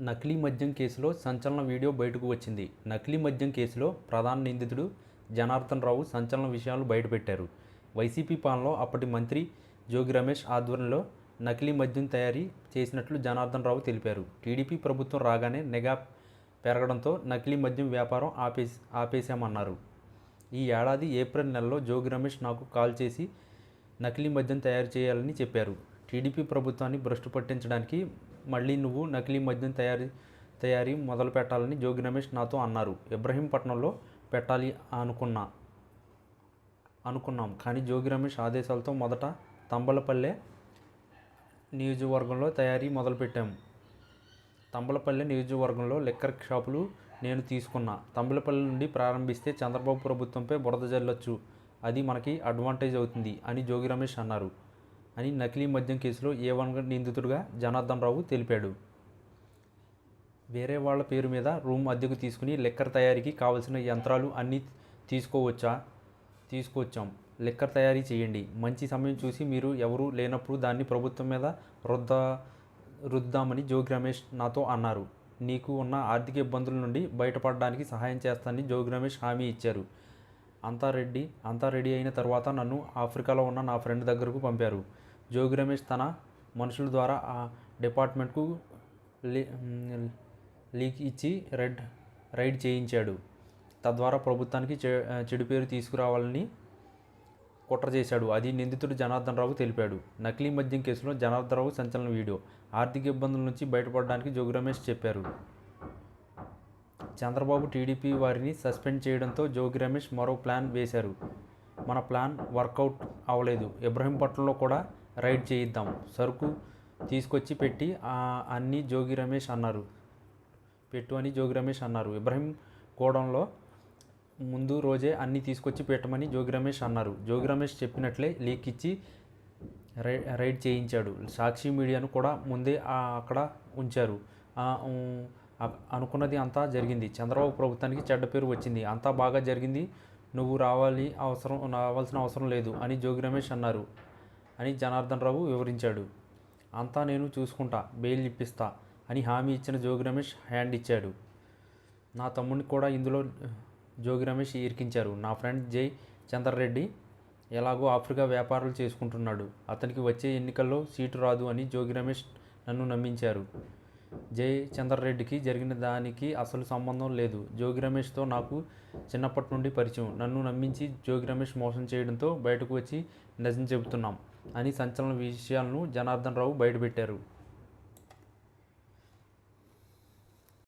నకిలీ మద్యం కేసులో సంచలన వీడియో బయటకు వచ్చింది. నకిలీ మద్యం కేసులో ప్రధాన నిందితుడు జనార్దన్ రావు సంచలన విషయాలు బయటపెట్టారు. వైసీపీ పాలనలో అప్పటి మంత్రి జోగి రమేష్ ఆధ్వర్యంలో నకిలీ మద్యం తయారీ చేసినట్లు జనార్దన్ రావు తెలిపారు. టీడీపీ ప్రభుత్వం రాగానే నిఘా పెరగడంతో నకిలీ మద్యం వ్యాపారం ఆపేసి ఆపేశామన్నారు. ఈ ఏడాది ఏప్రిల్ నెలలో జోగి రమేష్ నాకు కాల్ చేసి నకిలీ మద్యం తయారు చేయాలని చెప్పారు. టీడీపీ ప్రభుత్వాన్ని భ్రష్టు పట్టించడానికి మళ్ళీ నువ్వు నకిలీ మద్యం తయారీ తయారీ మొదలు పెట్టాలని జోగి రమేష్ నాతో అన్నారు. ఇబ్రహీంపట్నంలో పెట్టాలి అనుకున్నా అనుకున్నాం. కానీ జోగి రమేష్ ఆదేశాలతో మొదట తంబలపల్లె నియోజకవర్గంలో తయారీ మొదలుపెట్టాము తంబలపల్లె నియోజకవర్గంలో లిక్కర్ షాపులు నేను తీసుకున్నా. తంబలపల్లి నుండి ప్రారంభిస్తే చంద్రబాబు ప్రభుత్వంపై బురద జల్లొచ్చు. అది మనకి అడ్వాంటేజ్ అవుతుంది అని జోగి రమేష్ అన్నారు. అని నకిలీ మద్యం కేసులో ఏ వన్ నిందితుడిగా జనార్దన్ రావు తెలిపాడు. వేరే వాళ్ళ పేరు మీద రూమ్ అద్దెకు తీసుకుని లిక్కర్ తయారీకి కావలసిన యంత్రాలు అన్నీ తీసుకోవచ్చా? తీసుకొచ్చాం. లిక్కర్ తయారీ చేయండి. మంచి సమయం చూసి మీరు ఎవరూ లేనప్పుడు దాన్ని ప్రభుత్వం మీద రుద్ద రుద్దామని జోగి రమేష్ నాతో అన్నారు. నీకు ఉన్న ఆర్థిక ఇబ్బందుల నుండి బయటపడడానికి సహాయం చేస్తానని జోగి రమేష్ హామీ ఇచ్చారు. అంతా రెడ్డి అంతా రెడీ అయిన తర్వాత నన్ను ఆఫ్రికాలో ఉన్న నా ఫ్రెండ్ దగ్గరకు పంపారు. జోగి రమేష్ తన మనుషుల ద్వారా ఆ డిపార్ట్మెంట్కు లీ లీక్ ఇచ్చి రెడ్ రైడ్ చేయించాడు. తద్వారా ప్రభుత్వానికి చె- చెడు పేరు తీసుకురావాలని కుట్ర చేశాడు. అది నిందితుడు జనార్దన్ రావు తెలిపాడు. నకిలీ మద్యం కేసులో జనార్దన్ రావు సంచలన వీడియో. ఆర్థిక ఇబ్బందుల నుంచి బయటపడడానికి జోగి రమేష్ చెప్పారు. చంద్రబాబు టీడీపీ వారిని సస్పెండ్ చేయడంతో జోగి రమేష్ మరో ప్లాన్ వేశారు. మన ప్లాన్ వర్కౌట్ అవ్వలేదు. ఇబ్రహీంపట్నంలో కూడా రైడ్ చేయిద్దాం సరుకు తీసుకొచ్చి పెట్టి అన్ని జోగి రమేష్ అన్నారు. పెట్టు అని జోగి రమేష్ అన్నారు. ఇబ్రహీం కూడంలో ముందు రోజే అన్నీ తీసుకొచ్చి పెట్టమని జోగి రమేష్ అన్నారు. జోగి రమేష్ చెప్పినట్లే లీక్ ఇచ్చి రై రైడ్ చేయించాడు. సాక్షి మీడియాను కూడా ముందే అక్కడ ఉంచారు. అనుకున్నది అంతా జరిగింది. చంద్రబాబు ప్రభుత్వానికి చెడ్డ పేరు వచ్చింది. అంతా బాగా జరిగింది. నువ్వు రావాలి అవసరం రావాల్సిన అవసరం లేదు అని జోగి రమేష్ అన్నారు అని జనార్దన్ రావు వివరించాడు. అంతా నేను చూసుకుంటా బెయిల్ ఇప్పిస్తా అని హామీ ఇచ్చిన జోగి రమేష్ హ్యాండ్ ఇచ్చాడు. నా తమ్ముడిని కూడా ఇందులో జోగి రమేష్ ఇరికించారు. నా ఫ్రెండ్ జై చంద్రరెడ్డి ఎలాగో ఆఫ్రికా వ్యాపారాలు చేసుకుంటున్నాడు. అతనికి వచ్చే ఎన్నికల్లో సీటు రాదు అని జోగి రమేష్ నన్ను నమ్మించారు. జై చంద్రరెడ్డికి జరిగిన దానికి అసలు సంబంధం లేదు. జోగి రమేష్తో నాకు చిన్నప్పటి నుండి పరిచయం. నన్ను నమ్మించి జోగి రమేష్ మోసం చేయడంతో బయటకు వచ్చి నిజం చెబుతున్నాం అని సంచలన విషయాలను జనార్దన్ రావు బయటపెట్టారు.